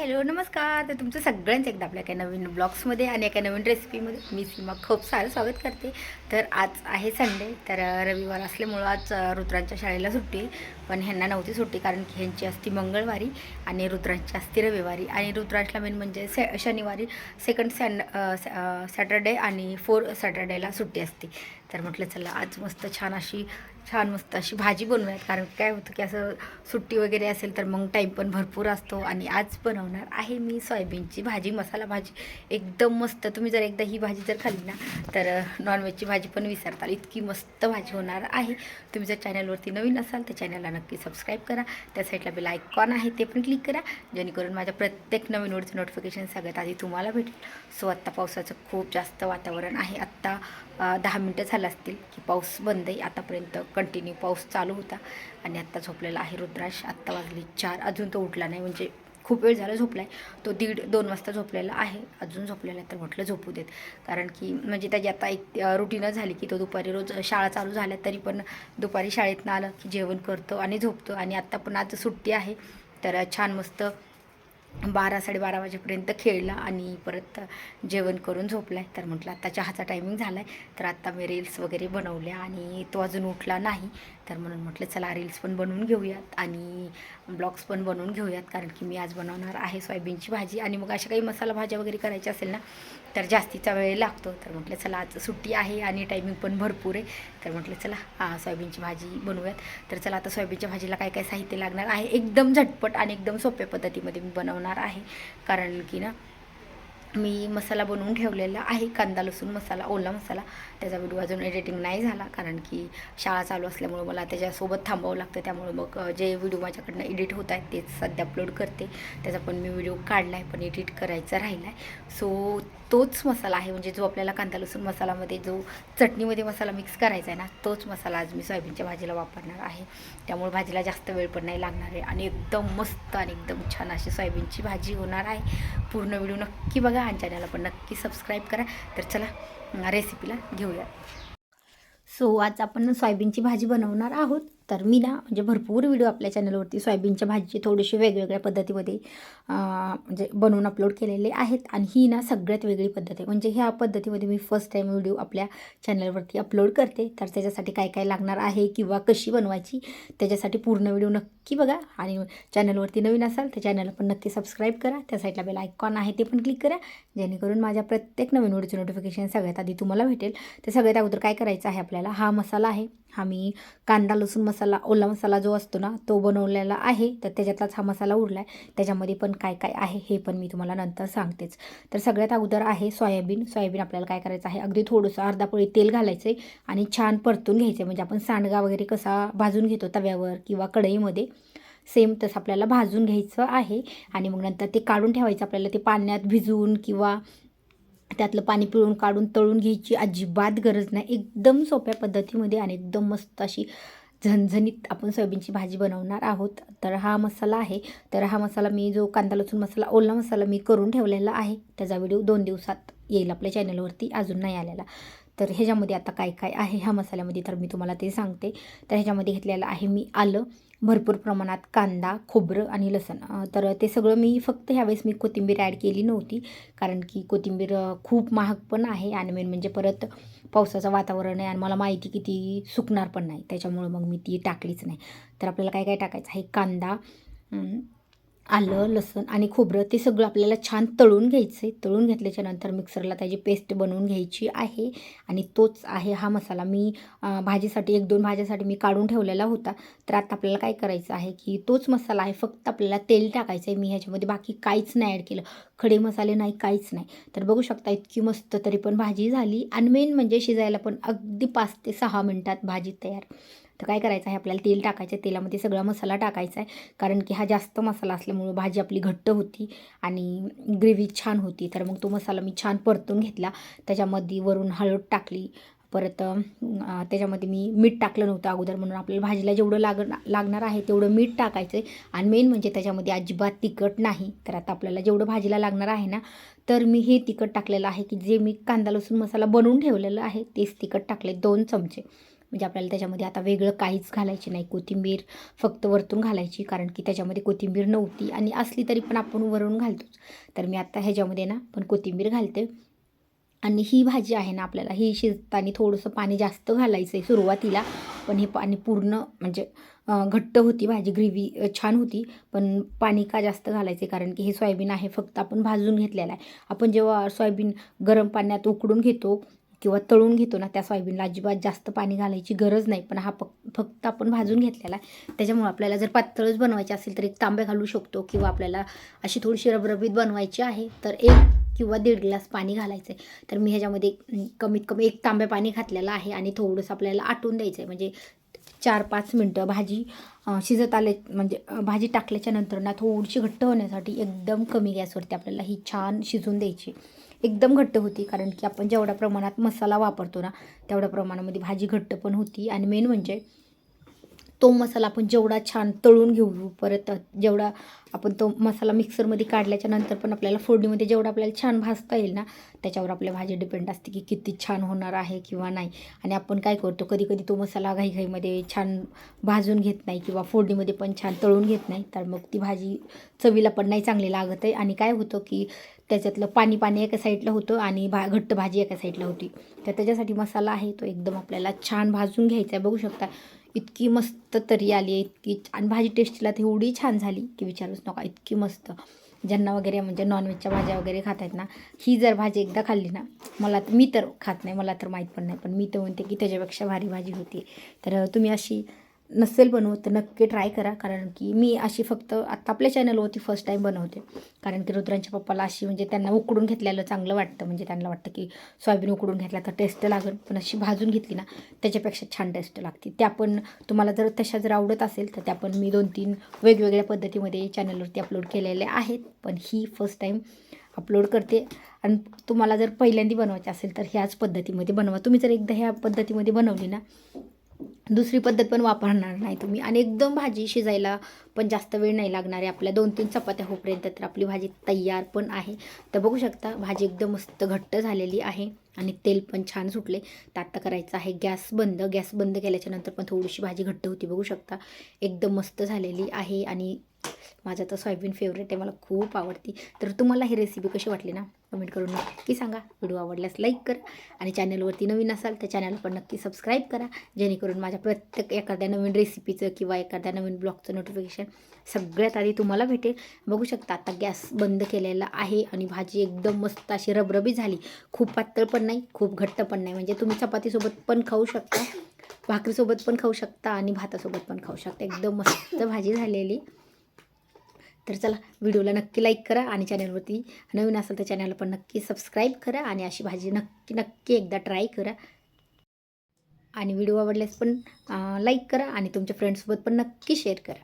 Hello नमस्कार. तर तुमचं सगळ्यांचं एकदा आपल्या एका नवीन ब्लॉग्समध्ये आणि एका नवीन रेसिपीमध्ये मी सीमा खूप सारं स्वागत करते. तर आज आहे संडे तर रविवार असल्यामुळं आज रुद्रांच्या शाळेला सुट्टी पण ह्यांना नव्हती सुट्टी कारण की ह्यांची असती मंगळवारी आणि रुद्रांची असती रविवारी. आणि रुद्रांशला मेन म्हणजे से शनिवारी सेकंड सॅन सॅटर्डे आणि फोर सॅटर्डेला सुट्टी असते. तर म्हटलं चला आज मस्त छान अशी छान मस्त अशी भाजी बनवूयात. कारण काय होतं की असं सुट्टी वगैरे असेल तर मग टाईम पण भरपूर असतो आणि आज बनवणार आहे मी सोयाबीनची भाजी मसाला भाजी. एकदम मस्त. तुम्ही जर एकदा ही भाजी जर खाल्ली ना तर नॉनव्हेजची भाजी पण विसरताल. इतकी मस्त भाजी होणार आहे. तुम्ही जर चॅनलवरती नवीन असाल तर चॅनलला नक्की सबस्क्राईब करा. त्या साईडला बेल आयकॉन आहे ते पण क्लिक करा. जेणेकरून माझ्या प्रत्येक नवीन वरचं नोटिफिकेशन सगळ्यात आधी तुम्हाला भेटेल. सो आत्ता पावसाचं खूप जास्त वातावरण आहे. आत्ता दहा मिनटं झालं असतील की पाऊस बंद आहे. आतापर्यंत कंटिन्यू पाऊस चालू होता. आणि आत्ता झोपलेला आहे रुद्राश आत्ता वाजली चार. अजून तो उठला नाही. म्हणजे खूप वेळ झाला झोपला आहे तो दीड दोन वाजता झोपलेला आहे. अजून झोपलेला आहे तर म्हटलं झोपू देत. कारण की म्हणजे त्याची आता एक रुटीनच झाली की तो दुपारी रोज शाळा चालू झाल्या तरी पण दुपारी शाळेतनं आलं की जेवण करतो आणि झोपतो. आणि आत्ता पण आज सुट्टी आहे. तर छान मस्त बारा साडेबारा वाजेपर्यंत खेळला आणि परत जेवण करून झोपला आहे तर म्हटलं आता चहाचा टायमिंग झाला आहे तर आत्ता मी रील्स वगैरे बनवल्या आणि तो अजून उठला नाही. तर म्हणून म्हटलं चला रील्स पण बनवून घेऊयात आणि ब्लॉग्स पण बनवून घेऊयात कारण की मी आज बनवणार आहे सोयाबीनची भाजी आणि मग अशा काही मसाला भाज्या वगैरे करायच्या असेल ना तर जास्तीचा वेळ लागतो. तर म्हटलं चला आज सुट्टी आहे आणि टायमिंग पण भरपूर आहे. तर म्हटलं चला हां सोयाबीनची भाजी बनवूयात. तर चला आता सोयाबीनच्या भाजीला काय काय साहित्य लागणार आहे एकदम झटपट आणि एकदम सोप्या पद्धतीमध्ये मी बनवणार आहे. कारण की ना मी मसाला बनवून ठेवलेला आहे कांदा लसूण मसाला ओला मसाला. त्याचा व्हिडिओ अजून एडिटिंग नाही झाला कारण की शाळा चालू असल्यामुळं मला त्याच्यासोबत थांबावं लागतं. त्यामुळं मग जे व्हिडिओ माझ्याकडनं एडिट होत आहेत तेच सध्या अपलोड करते. त्याचा पण मी व्हिडिओ काढला आहे पण एडिट करायचा राहिला आहे सो तोच मसाला आहे म्हणजे जो आपल्याला कांदा लसूण मसालामध्ये जो चटणीमध्ये मसाला मिक्स करायचा आहे ना तोच मसाला आज मी सोयाबीनच्या भाजीला वापरणार आहे. त्यामुळे भाजीला जास्त वेळ पण नाही लागणार आहे. आणि एकदम मस्त आणि एकदम छान अशी सोयाबीनची भाजी होणार आहे. पूर्ण व्हिडिओ नक्की बघा. आणि चॅनलला पण नक्की सबस्क्राईब करा. तर चला रेसिपीला घेऊया. सो आज आपण सोयाबीनची भाजी बनवणार आहोत. तर मी ना म्हणजे भरपूर व्हिडिओ आपल्या चॅनलवरती सोयाबीनच्या भाजीचे थोडेसे वेगवेगळ्या पद्धतीमध्ये म्हणजे बनवून अपलोड केलेले आहेत. आणि ही ना सगळ्यात वेगळी पद्धत आहे. म्हणजे ह्या पद्धतीमध्ये मी फर्स्ट टाईम व्हिडिओ आपल्या चॅनलवरती अपलोड करते. तर त्याच्यासाठी काय काय लागणार आहे किंवा कशी बनवायची त्याच्यासाठी पूर्ण व्हिडिओ नक्की बघा. आणि चॅनलवरती नवीन असाल तर चॅनलला पण नक्की सबस्क्राईब करा. त्या साईडला बेल आयकॉन आहे ते पण क्लिक करा. जेणेकरून माझ्या प्रत्येक नवीन व्हिडिओचं नोटिफिकेशन सगळ्यात आधी तुम्हाला भेटेल. तर सगळ्यात अगोदर काय करायचं आहे आपल्याला? हा मसाला आहे. हा मी कांदा लसूण मसाला ओला मसाला जो असतो ना तो बनवलेला आहे. तर त्याच्यातलाच हा मसाला उरला आहे त्याच्यामध्ये पण काय काय आहे हे पण मी तुम्हाला नंतर सांगतेच. तर सगळ्यात अगोदर आहे सोयाबीन. सोयाबीन आपल्याला काय करायचं आहे? अगदी थोडंसं अर्धा पोळी तेल घालायचं आहे आणि छान परतून घ्यायचं म्हणजे आपण सांडगा वगैरे कसा भाजून घेतो तव्यावर किंवा कढईमध्ये सेम तसं आपल्याला भाजून घ्यायचं आहे. आणि मग नंतर ते काढून ठेवायचं. आपल्याला ते पाण्यात भिजवून किंवा त्यातलं पाणी पिळून काढून तळून घ्यायची अजिबात गरज नाही. एकदम सोप्या पद्धतीमध्ये आणि एकदम मस्त अशी झणझणीत आपण सोयाबीनची भाजी बनवणार आहोत. तर हा मसाला आहे. तर हा मसाला मी जो कांदा लसूण मसाला ओला मसाला मी करून ठेवलेला आहे. त्याचा व्हिडिओ दोन दिवसात येईल आपल्या चॅनलवरती. अजून नाही आलेला. तर ह्याच्यामध्ये आता काय काय आहे? ह्या मसाल्यामध्ये तर मी तुम्हाला ते सांगते. तर ह्याच्यामध्ये घेतलेलं आहे मी आलं भरपूर प्रमाणात कांदा खोबरं आणि लसण. तर ते सगळं मी फक्त ह्यावेळेस मी कोथिंबीर ॲड केली नव्हती. कारण की कोथिंबीर खूप महाग पण आहे आणि मेन म्हणजे परत पावसाचं वातावरण आहे आणि मला माहिती की ती सुकणार पण नाही. त्याच्यामुळं मग मी ती टाकलीच नाही. तर आपल्याला काय काय टाकायचं आहे? कांदा आलं लसूण आणि खोबरं ते सगळं आपल्याला छान तळून घ्यायचं आहे तळून घेतल्याच्यानंतर मिक्सरला त्याची पेस्ट बनवून घ्यायची आहे आणि तोच आहे हा मसाला. मी भाजीसाठी एक दोन भाज्यासाठी मी काढून ठेवलेला होता. तर आता आपल्याला काय करायचं आहे की तोच मसाला आहे फक्त आपल्याला तेल टाकायचं आहे मी ह्याच्यामध्ये बाकी काहीच नाही ॲड केलं. खडे मसाले नाही काहीच नाही. तर बघू शकता इतकी मस्त तरी पण भाजी झाली. आणि मेन म्हणजे शिजायला पण अगदी पाच ते सहा मिनटात भाजी तयार. तर काय करायचं आहे? आपल्याला तेल टाकायचं आहे. तेलामध्ये सगळा मसाला टाकायचा आहे. कारण की हा जास्त मसाला असल्यामुळं भाजी आपली घट्ट होती आणि ग्रेव्ही छान होती. तर मग तो मसाला मी छान परतून घेतला. त्याच्यामध्ये वरून हळद टाकली. परत त्याच्यामध्ये मी मीठ टाकलं नव्हतं अगोदर. म्हणून आपल्याला भाजीला जेवढं लाग लागणार आहे तेवढं मीठ टाकायचं आहे. आणि मेन म्हणजे त्याच्यामध्ये अजिबात तिखट नाही. तर आता आपल्याला जेवढं भाजीला लागणार आहे ना तर मी हे तिखट टाकलेलं आहे की जे मी कांदा लसूण मसाला बनवून ठेवलेलं आहे तेच तिखट टाकले दोन चमचे. म्हणजे आपल्याला त्याच्यामध्ये आता वेगळं काहीच घालायची नाही. कोथिंबीर फक्त वरतून घालायची कारण की त्याच्यामध्ये कोथिंबीर नव्हती आणि असली तरी पण आपण वरून घालतोच. तर मी आता ह्याच्यामध्ये ना पण कोथिंबीर घालते. आणि ही भाजी आहे ना आपल्याला ही शिजताना थोडंसं पाणी जास्त घालायचं आहे सुरुवातीला. पण हे पाणी पूर्ण म्हणजे घट्ट होती भाजी ग्रेव्ही छान होती. पण पाणी का जास्त घालायचे कारण की हे सोयाबीन आहे फक्त आपण भाजून घेतलेलं आहे. आपण जेव्हा सोयाबीन गरम पाण्यात उकडून घेतो किंवा तळून घेतो ना त्या सोयाबीनला अजिबात जास्त पाणी घालायची गरज नाही. पण हा फक फक्त आपण भाजून घेतलेला आहे. त्याच्यामुळे आपल्याला जर पातळच बनवायची असेल तर एक तांबे घालू शकतो किंवा आपल्याला अशी थोडीशी रबरबीत बनवायची आहे. तर एक किंवा दीड ग्लास पाणी घालायचं आहे तर मी ह्याच्यामध्ये कमीत कमी एक तांबे पाणी घातलेलं आहे आणि थोडंसं आपल्याला आटून द्यायचं आहे म्हणजे चार पाच मिनटं भाजी शिजत आले म्हणजे भाजी टाकल्याच्या नंतर ना थोडीशी घट्ट होण्यासाठी एकदम कमी गॅसवरती आपल्याला ही छान शिजून द्यायची. एकदम घट्ट होती. कारण की आपण जेवढ्या प्रमाणात मसाला वापरतो ना तेवढ्या प्रमाणामध्ये भाजी घट्ट पण होती. आणि मेन म्हणजे तो मसाला आपण जेवढा छान तळून घेऊ परत जेवढा आपण तो मसाला मिक्सरमध्ये काढल्याच्या नंतर पण आपल्याला फोडणीमध्ये जेवढा आपल्याला छान भाजता येईल ना त्याच्यावर आपल्या भाजी डिपेंड असते की किती छान होणार आहे किंवा नाही. आणि आपण काय करतो कधी कधी तो मसाला घाईघाईमध्ये छान भाजून घेत नाही किंवा फोडणीमध्ये पण छान तळून घेत नाही तर मग ती भाजी चवीला पण नाही चांगली लागत आहे. आणि काय होतं की त्याच्यातलं पाणी पाणी एका साईडला होतं आणि भा घट्ट भाजी एका साईडला होती. तर त्याच्यासाठी मसाला आहे तो एकदम आपल्याला छान भाजून घ्यायचा आहे. बघू शकता इतकी मस्त तरी आली आहे इतकी आणि भाजी टेस्टीला तर एवढी छान झाली की विचारूच नका इतकी मस्त. ज्यांना वगैरे म्हणजे नॉनव्हेजच्या भाज्या वगैरे खात आहेत ना ही जर भाजी एकदा खाल्ली ना मला तर मी तर खात नाही मला तर माहीत पण नाही पण मी तर म्हणते की त्याच्यापेक्षा भारी भाजी होती. तर तुम्ही अशी नसेल बनवत तर नक्की ट्राय करा. कारण की मी अशी फक्त आत्ता आपल्या चॅनलवरती फर्स्ट टाईम बनवते. कारण की रुद्रांच्या पप्पाला अशी म्हणजे त्यांना उकडून घेतलेलं चांगलं वाटतं. म्हणजे त्यांना वाटतं की सोयाबीन उकडून घेतला तर टेस्ट लागेल. पण अशी भाजून घेतली ना त्याच्यापेक्षा छान टेस्ट लागते. त्या पण तुम्हाला जर तशा जर आवडत असेल तर त्या पण मी दोन तीन वेगवेगळ्या पद्धतीमध्ये चॅनलवरती अपलोड केलेल्या आहेत. पण ही फर्स्ट टाईम अपलोड करते. आणि तुम्हाला जर पहिल्यांदा बनवायचे असेल तर ह्याच पद्धतीमध्ये बनवा. तुम्ही जर एकदा ह्या पद्धतीमध्ये बनवली ना दुसरी पद्धत पण वापरणार नाही तुम्ही. आणि एकदम भाजी शिजायला पण जास्त वेळ नाही लागणार आहे आपल्या. दोन तीन चपात्या होपर्यंत तर आपली भाजी तयार पण आहे. तर बघू शकता भाजी एकदम मस्त घट्ट झालेली आहे आणि तेल पण छान सुटले. तर आता करायचं आहे गॅस बंद. गॅस बंद केल्याच्यानंतर पण थोडीशी भाजी घट्ट होती बघू शकता. एकदम मस्त झालेली आहे आणि माझं तर सोयाबीन फेवरेट आहे मला खूप आवडती. तर तुम्हाला ही रेसिपी कशी वाटली ना कमेंट करून नक्की सांगा. व्हिडिओ आवडल्यास लाईक करा आणि चॅनलवरती नवीन असाल तर चॅनल पण नक्की सबस्क्राईब करा. जेणेकरून माझ्या प्रत्येक एखाद्या नवीन रेसिपीचं किंवा एखाद्या नवीन ब्लॉगचं नोटिफिकेशन सगळ्यात आधी तुम्हाला भेटेल. बघू शकता आता गॅस बंद केलेला आहे आणि भाजी एकदम मस्त अशी रबरबी झाली. खूप पातळ पण नाही खूप घट्ट पण नाही. म्हणजे तुम्ही चपातीसोबत पण खाऊ शकता भाकरीसोबत पण खाऊ शकता आणि भातासोबत पण खाऊ शकता. एकदम मस्त भाजी झालेली. तर चला व्हिडिओला नक्की लाईक करा आणि चॅनलवरती नवीन असेल तर चॅनलला पण नक्की सबस्क्राईब करा आणि अशी भाजी नक्की नक्की एकदा ट्राय करा. आणि व्हिडिओ आवडल्यास पण लाईक करा आणि तुमच्या फ्रेंड्ससोबत पण नक्की शेअर करा.